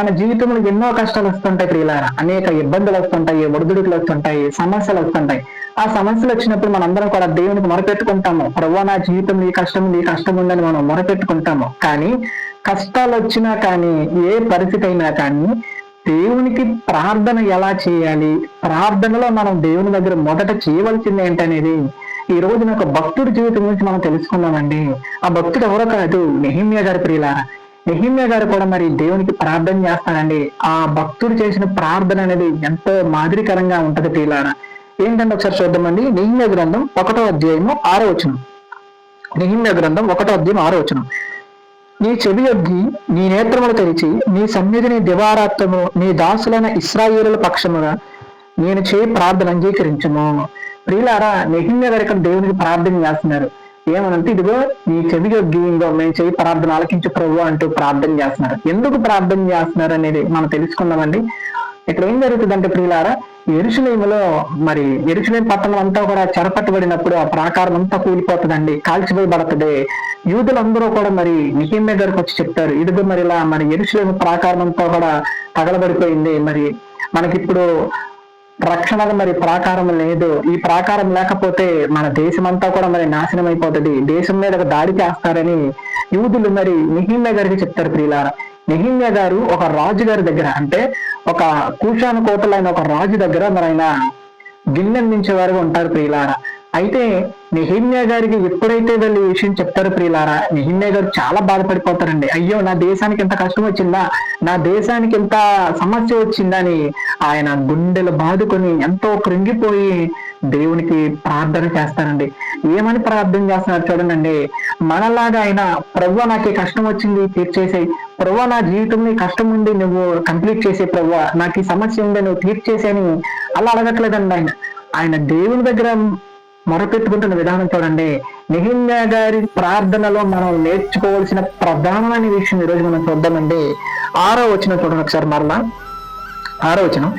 మన జీవితంలో ఎన్నో కష్టాలు వస్తుంటాయి ప్రియులారా. అనేక ఇబ్బందులు వస్తుంటాయి ఒడిదుడుకులు వస్తుంటాయి సమస్యలు వస్తుంటాయి. ఆ సమస్యలు వచ్చినప్పుడు మనందరం కూడా దేవునికి మొరపెట్టుకుంటాము. ప్రభు నా జీవితం ఈ కష్టం నీ కష్టం ఉందని మనం మొరపెట్టుకుంటాము. కానీ కష్టాలు వచ్చినా కానీ ఏ పరిస్థితి అయినా కానీ దేవునికి ప్రార్థన ఎలా చేయాలి? ప్రార్థనలో మనం దేవుని దగ్గర మొదట చేయవలసింది ఏంటనేది ఈ రోజున ఒక భక్తుడి జీవితం గురించి మనం తెలుసుకుందామండి. ఆ భక్తుడు ఎవరో కాదు నెహిమ్య గారి ప్రియులారా. నెహిమ్య గారు కూడా మరి దేవునికి ప్రార్థన చేస్తానండి ఆ భక్తుడు చేసిన ప్రార్థన అనేది ఎంతో మాదిరికరంగా ఉంటది ప్రియులారా. ఏంటంటే ఒకసారి చూద్దామండి. నెహిమ్య గ్రంథం ఒకటో అధ్యాయము ఆరో వచనం. నెహిమ్య గ్రంథం ఒకటో అధ్యాయం ఆరో వచనం. నీ చెవి యొగ్గి నీ నేత్రములు తెరిచి నీ సన్నిధిని దివారాత్రము నీ దాసులైన ఇస్రాయేలుల పక్షముగా నేను చేయి ప్రార్థన అంగీకరించము. ప్రియులారా నెహిమ్య గారు ఇక్కడ దేవునికి ప్రార్థన చేస్తున్నారు. ఏమనంటే ఇదిగో ఈ చెవి యొగ్గి మేము చేయి ప్రార్థన ఆలకించు ప్రభు అంటూ ప్రార్థన చేస్తున్నారు. ఎందుకు ప్రార్థన చేస్తున్నారు అనేది మనం తెలుసుకుందామండి. ఇక్కడ ఏం జరుగుతుందంటే ప్రియులారా ఎరుసలేములో మరి ఎరుసలేం పట్టణం అంతా కూడా చెరపట్టబడినప్పుడు ఆ ప్రాకారం అంతా కూలిపోతుందండి కాల్చిపోయబడుతుంది యూదులందరూ కూడా మరి నిహిమ్య దగ్గరకు వచ్చి చెప్తారు ఇదిగో మరి ఇలా మరి ఎరుసలేము ప్రాకారం అంతా కూడా తగలబడిపోయింది. మరి మనకిప్పుడు రక్షణకు మరి ప్రాకారం లేదు. ఈ ప్రాకారం లేకపోతే మన దేశం అంతా కూడా మరి నాశనం అయిపోతుంది. దేశం మీద ఒక దాడి చేస్తారని యూదులు మరి నిహిమ్య గారికి చెప్తారు ప్రియులారా. నిహిమ్య గారు ఒక రాజు గారి దగ్గర అంటే ఒక కూషాను కోటలైన ఒక రాజు దగ్గర మరి ఆయన గిన్నెందించే వారుగా ఉంటారు ప్రియులారా. అయితే నిహిమ్య గారికి ఎప్పుడైతే వీళ్ళు ఈ విషయం చెప్తారో ప్రియులారా నిహిమ్య గారు చాలా బాధపడిపోతారండి. అయ్యో నా దేశానికి ఎంత కష్టం వచ్చిందా నా దేశానికి ఎంత సమస్య వచ్చిందని ఆయన గుండెలు బాదుకొని ఎంతో కృంగిపోయి దేవునికి ప్రార్థన చేస్తారండి. ఏమని ప్రార్థన చేస్తున్నారు చూడండి మనలాగా ఆయన ప్రభు నాకు కష్టం వచ్చింది తీర్చేసేయి. ప్రభు నా జీవితంలో కష్టం ఉంది నువ్వు కంప్లీట్ చేసే ప్రభు. నాకు ఈ సమస్య ఉంది నువ్వు తీర్చేసేని అలా అడగట్లేదండి ఆయన. ఆయన దేవుని దగ్గర మొరపెట్టుకుంటున్న విధానం చూడండి. నిహిమ్య గారి ప్రార్థనలో మనం నేర్చుకోవాల్సిన ప్రధానమైన విషయం ఈరోజు మనం చూద్దామండి. ఆరో వచ్చిన చూడండి ఒకసారి మరలా. ఆరో వచనం.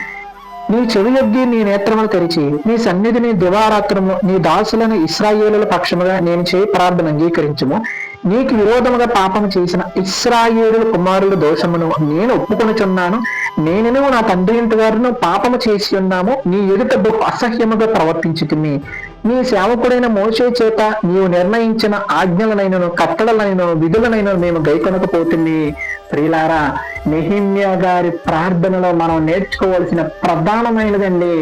నీ చెవి యొగ్గి నీ నేత్రములు తెరిచి నీ సన్నిధిని దివారాత్రము నీ దాసులను ఇస్రాయేలుల పక్షముగా నేను చేయి ప్రార్థన అంగీకరించము. నీకు విరోధముగా పాపం చేసిన ఇస్రాయేలు కుమారుడు దోషమును నేను ఒప్పుకొనుచున్నాను. నేనును నా తండ్రి ఇంటి వారిను పాపము చేసి ఉన్నాము. నీ ఎదుట బహు అసహ్యముగా ప్రవర్తించుతుంది నీ సేవకుడైన మోసే చేత నీవు నిర్ణయించిన ఆజ్ఞలనైనను కట్టడలనైన విధులనైన మేము గైకొనకపోతుంది ప్రియులారా నెహిమ్య గారి ప్రార్థనలో మనం నేర్చుకోవాల్సిన ప్రధానమైనదండి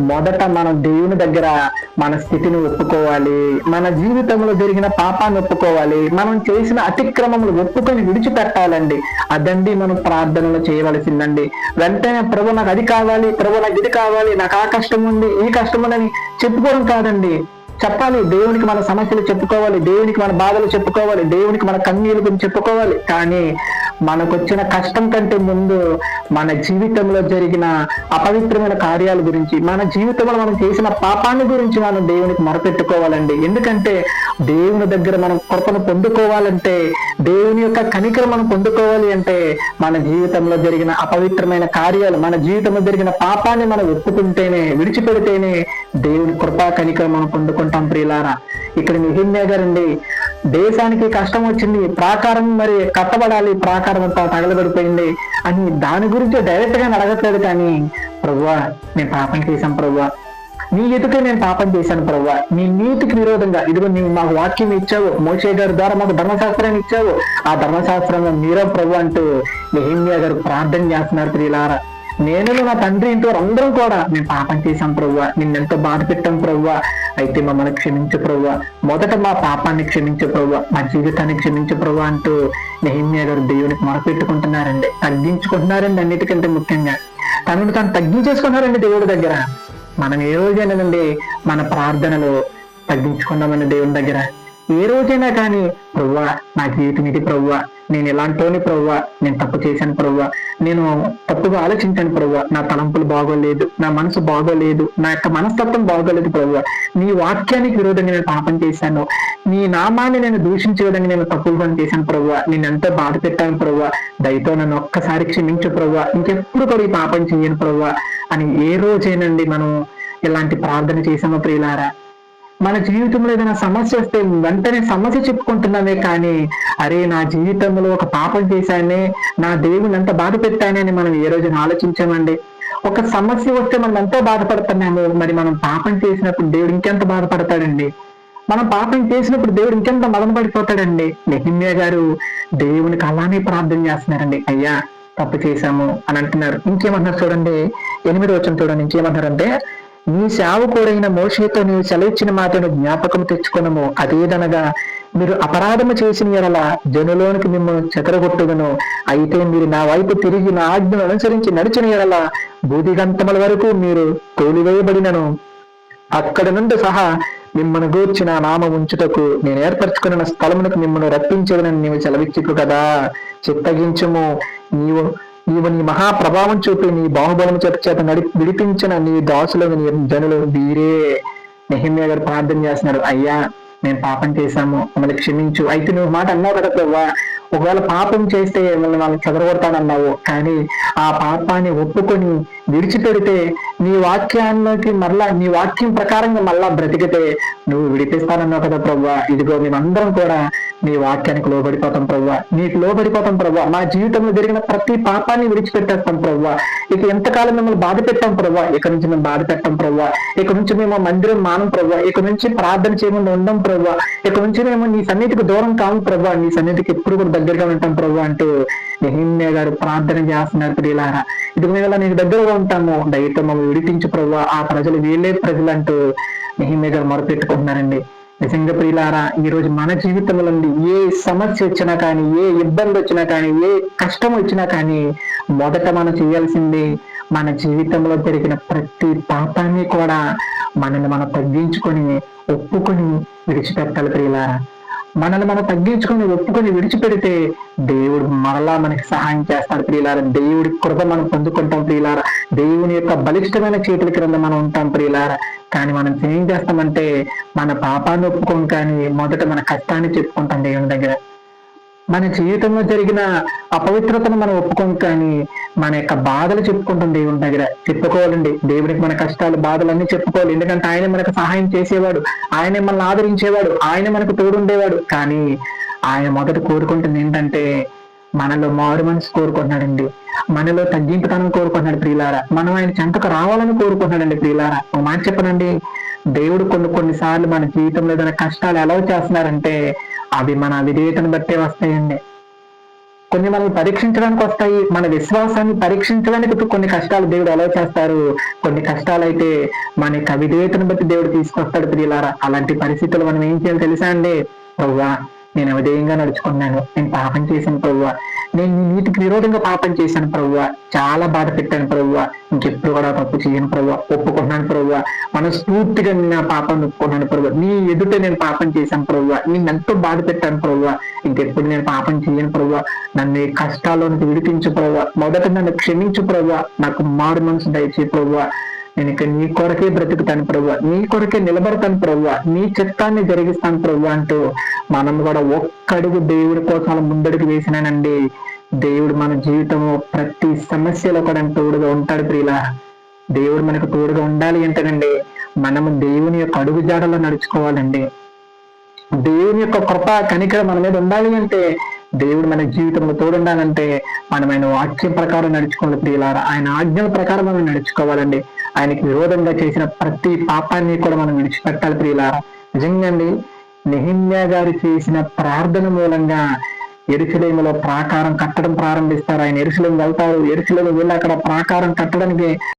మొదట మనం దేవుని దగ్గర మన స్థితిని ఒప్పుకోవాలి మన జీవితంలో జరిగిన పాపాన్ని ఒప్పుకోవాలి మనం చేసిన అతిక్రమములు ఒప్పుకొని విడిచిపెట్టాలండి. అదండి మనం ప్రార్థనలో చేయవలసిందండి. వెంటనే ప్రభు నాకు అది కావాలి ప్రభు నాకు ఇది కావాలి నాకు ఆ కష్టం ఉంది ఈ కష్టం ఉందని చెప్పుకోవడం కాదండి. చెప్పాలి దేవునికి మన సమస్యలు చెప్పుకోవాలి దేవునికి మన బాధలు చెప్పుకోవాలి దేవునికి మన కన్నీలు గురించి చెప్పుకోవాలి. కానీ మనకొచ్చిన కష్టం కంటే ముందు మన జీవితంలో జరిగిన అపవిత్రమైన కార్యాల గురించి మన జీవితంలో మనం చేసిన పాపాన్ని గురించి మనం దేవునికి మొరపెట్టుకోవాలండి. ఎందుకంటే దేవుని దగ్గర మనం కృపను పొందుకోవాలంటే దేవుని యొక్క కనికరం మనం పొందుకోవాలి అంటే మన జీవితంలో జరిగిన అపవిత్రమైన కార్యాలు మన జీవితంలో జరిగిన పాపాన్ని మనం ఒప్పుకుంటేనే విడిచిపెడితేనే దేవుని కృపా కనికరం మనం పొందుకుంటాం ప్రియులారా. ఇక్కడ నిహిమ్య గారండి దేశానికి కష్టం వచ్చింది ప్రాకారం మరి కట్టబడాలి ప్రాకారం అంతా తగలబడిపోయింది అని దాని గురించి డైరెక్ట్గా అడగట్లేదు కానీ ప్రభువా నేను పాపం చేశాం ప్రభువా. నీ ఎదుట నేను పాపం చేశాను ప్రభా నీ నీతికి విరోధంగా ఇదిగో నీవు మాకు వాక్యం ఇచ్చావు మోషే గారి ద్వారా మాకు ధర్మశాస్త్రాన్ని ఇచ్చావు. ఆ ధర్మశాస్త్రంలో మీరే ప్రభు అంటూ నెహిమ్యా గారు ప్రార్థన చేస్తున్నారు ప్రియులారా. నేను నా తండ్రి ఇంట్లో అందరం కూడా మేము పాపం చేశాం ప్రభువా నిన్నెంతో బాధ పెట్టాం ప్రభువా అయితే మమ్మల్ని క్షమించు ప్రభువా మొదట మా పాపాన్ని క్షమించు ప్రభువా మా జీవితాన్ని క్షమించు ప్రభువా అంటూ నెహిమ్యా గారు దేవునికి మొరపెట్టుకుంటున్నారండి. తగ్గించుకుంటున్నారండి అన్నిటికంటే ముఖ్యంగా. తనను తను తగ్గించేసుకున్నారండి దేవుడి దగ్గర. మనం ఏ రోజైనానండి మన ప్రార్థనలు తగ్గించుకుందామని దేవుని దగ్గర. ఏ రోజైనా కానీ ప్రవ్వా నా జీవితం ఇది ప్రవ్వా నేను ఇలాంటోని ప్రవ్వా నేను తప్పు చేశాను ప్రవ్వా నేను తప్పుగా ఆలోచించాను ప్రవ్వా నా తలంపులు బాగోలేదు నా మనసు బాగోలేదు నా యొక్క మనస్తత్వం బాగోలేదు ప్రవ్వా. నీ వాక్యానికి విరోధంగా నేను పాపం చేశాను. నీ నామాన్ని నేను దూషించే విధంగా నేను తప్పులు పని చేశాను ప్రవ్వా. నేను ఎంతో బాధ పెట్టాను ప్రవ్వా. దయతో నన్ను ఒక్కసారి క్షమించు ప్రవ్వా. ఇంకెప్పుడు కూడా ఈ పాపం చేయను ప్రవ్వా. అని ఏ రోజేనండి మనం ఇలాంటి ప్రార్థన చేసామో ప్రియులారా? మన జీవితంలో ఏదైనా సమస్య వస్తే వెంటనే సమస్య చెప్పుకుంటున్నామే కానీ అరే నా జీవితంలో ఒక పాపం చేశానే నా దేవుని ఎంత బాధ పెట్టానని మనం ఏ రోజున ఆలోచించామండి? ఒక సమస్య వస్తే మనం ఎంతో బాధపడుతున్నాము మరి మనం పాపం చేసినప్పుడు దేవుడు ఇంకెంత బాధపడతాడండి? మనం పాపం చేసినప్పుడు దేవుడు ఇంకెంత మదన పడిపోతాడండి? నెహిమ్య గారు దేవునికి అలానే ప్రార్థన చేస్తున్నారండి. అయ్యా తప్పు చేశాము అని అంటున్నారు. ఇంకేమంటున్నారు చూడండి. ఎనిమిది వచ్చిన చూడండి. ఇంకేమన్నారంటే నీ సేవకుడైన మోషేతో నీవు సెలవిచ్చిన మాటను జ్ఞాపకం తెచ్చుకునము. అదేదనగా మీరు అపరాధము చేసిన ఎడల జనులోనికి మిమ్మల్ని చెదరగొట్టుదును. అయితే మీరు నా వైపు తిరిగి నా ఆజ్ఞను అనుసరించి నడిచిన ఎడల బూదిగంతముల వరకు మీరు తోలివేయబడినను. అక్కడ నుండి సహా మిమ్మల్ని గూర్చిన నామ ఉంచుటకు నేను ఏర్పరచుకున్న స్థలమునకు మిమ్మల్ని రప్పించదనని నీవు సెలవిచ్చుకు కదా. చిత్తగించము. నీవు నీవు నీ మహాప్రభావం చూపి నీ బాహుబలం చేత చేత నడి విడిపించిన నీ దాసులను నీ జనులు వీరే. నెహిమ్య గారు ప్రార్థన చేస్తున్నాడు అయ్యా మేము పాపం చేశాము మమ్మల్ని క్షమించు. అయితే నువ్వు మాట అన్నావు కదా ప్రభా ఒకవేళ పాపం చేస్తే మిమ్మల్ని వాళ్ళని చెదరగొడతానన్నావు. కానీ ఆ పాపాన్ని ఒప్పుకొని విడిచిపెడితే నీ వాక్యాన్ని మరలా నీ వాక్యం ప్రకారంగా మళ్ళా బ్రతికితే నువ్వు విడిపిస్తానన్నావు కదా ప్రభా ఇదిగో మేమందరం కూడా నీ వాక్యానికి లోబడిపోతాం ప్రవ్వా. నీకు లోబడిపోతాం ప్రవ్వా. మా జీవితంలో జరిగిన ప్రతి పాపాన్ని విడిచిపెట్టేస్తాం ప్రవ్వా. ఇక ఎంతకాలం మిమ్మల్ని బాధ పెట్టాం ప్రవ్వా? ఇక నుంచి మేము బాధ పెట్టాం ప్రవ్వా. ఇక నుంచి మేము మందిరం మానం ప్రవ్వా. ఇక నుంచి ప్రార్థన చేయకుండా ఉండం ప్రవ్వా. ఇక నుంచి మేము నీ సన్నిధికి దూరం కాము ప్రవ్వా. నీ సన్నిధికి ఎప్పుడు కూడా దగ్గరగా ఉంటాం ప్రవ్వా అంటూ నెహిమ్య గారు ప్రార్థన చేస్తున్నారు ప్రియులారా. ఇది మీద నీకు దగ్గరగా ఉంటాము. దయతో మమ్మల్ని విడిపించు ప్రభు. ఆ ప్రజలు వీళ్ళే ప్రజలు అంటూ నెహిమ్య గారు మొరపెట్టుకుంటున్నారండి. నిజంగా ప్రియులారా ఈ రోజు మన జీవితంలో నుండి ఏ సమస్య వచ్చినా కానీ ఏ ఇబ్బంది వచ్చినా కానీ ఏ కష్టం వచ్చినా కానీ మొదట మనం చేయాల్సింది మన జీవితంలో జరిగిన ప్రతి పాపాన్ని కూడా మనల్ని మనం తగ్గించుకొని ఒప్పుకొని విడిచిపెట్టాలి ప్రియులారా. మనల్ని మనం తగ్గించుకొని ఒప్పుకొని విడిచిపెడితే దేవుడు మరలా మనకి సహాయం చేస్తాడు ప్రియులార. దేవుడి కృప మనం పొందుకుంటాం ప్రియులార. దేవుని యొక్క బలిష్టమైన చేతుల క్రింద మనం ఉంటాం ప్రియులార. కానీ మనం ఏం చేస్తామంటే మన పాపాన్ని ఒప్పుకోం కానీ మొదట మన కష్టాన్ని చెప్పుకుంటాం దేవుని దగ్గర. మన జీవితంలో జరిగిన అపవిత్రతను మనం ఒప్పుకోం కానీ మన యొక్క బాధలు చెప్పుకుంటాం దేవుని దగ్గర. చెప్పుకోవాలండి. దేవుడికి మన కష్టాలు బాధలన్నీ చెప్పుకోవాలి. ఎందుకంటే ఆయన మనకు సహాయం చేసేవాడు. ఆయన మనల్ని ఆదరించేవాడు. ఆయన మనకు తోడుండేవాడు. కానీ ఆయన మొదట కోరుకుంటుంది ఏంటంటే మనలో మారు మనసు కోరుకుంటున్నాడండి. మనలో తగ్గింపుతనం కోరుకుంటున్నాడు ప్రియులారా. మనం ఆయన చెంతకు రావాలని కోరుకుంటున్నాడండి ప్రియులారా. ఒక మాట చెప్పనండి. దేవుడు కొన్ని కొన్నిసార్లు మన జీవితంలో ఏదైనా కష్టాలు ఎలా చేస్తున్నారంటే అవి మన విధేయతను బట్టే వస్తాయండి. కొన్ని మనల్ని పరీక్షించడానికి వస్తాయి మన విశ్వాసాన్ని పరీక్షించడానికి కొన్ని కష్టాలు దేవుడు ఎలా చేస్తారు. కొన్ని కష్టాలు అయితే మన యొక్క విధేయతను బట్టి దేవుడు తీసుకొస్తాడు ప్రియులారా. అలాంటి పరిస్థితులు మనం ఏం చేయాలి తెలుసా అండి? ప్రవ్వా నేను అవిధేయంగా నడుచుకున్నాను. నేను పాపం చేశాను ప్రవ్వ. నేను నీటికి విరోధంగా పాపం చేశాను ప్రవ్వా. చాలా బాధ పెట్టాను ప్రవ్వా. ఇంకెప్పుడు కూడా తప్పు చేయను ప్రవ్వా. ఒప్పుకున్నాను ప్రవ్వా. మనస్ఫూర్తిగా నేను నా పాపం ఒప్పుకున్నాను ప్రవ్వా. నీ ఎదుట నేను పాపం చేశాను ప్రవ్వా. నేను ఎంతో బాధ పెట్టాను ప్రవ్వా. ఇంకెప్పుడు నేను పాపం చేయను ప్రవ్వా. నన్ను ఈ కష్టాల్లో విడిపించు ప్రవ్వా. మొదట నన్ను క్షమించు ప్రవ్వా. నాకు మారు మనసు దయచే ప్రవ్వ. నేను ఇక్కడ నీ కొరకే బ్రతుకుతాను ప్రభు. నీ కొరకే నిలబడతాను ప్రభు. నీ చిత్తాన్ని జరిగిస్తాను ప్రభు అంటూ మనం కూడా ఒక్కడుగు దేవుడి కోసం ముందడుగు వేసినానండి. దేవుడు మన జీవితం ప్రతి సమస్యలో కూడా తోడుగా ఉంటాడు ప్రియుల. దేవుడు మనకు తోడుగా ఉండాలి అంటేనండి మనము దేవుని యొక్క అడుగు జాడలో నడుచుకోవాలండి. దేవుని యొక్క కృప కనికర మన మీద ఉండాలి అంటే దేవుడు మన జీవితంలో తోడుండాలంటే మనం ఆయన వాక్యం ప్రకారం నడుచుకోవాలి ప్రియులారా. ఆయన ఆజ్ఞల ప్రకారం మనం నడుచుకోవాలండి. ఆయనకి విరోధంగా చేసిన ప్రతి పాపాన్ని కూడా మనం విడిచిపెట్టాలి ప్రియులారా. నిజంగా అండి గారు చేసిన ప్రార్థన మూలంగా ఎరుసలేములో ప్రాకారం కట్టడం ప్రారంభిస్తారు. ఆయన ఎరుసలేం వెళ్తారు. ఎరుసలేము వెళ్ళి అక్కడ ప్రాకారం కట్టడానికి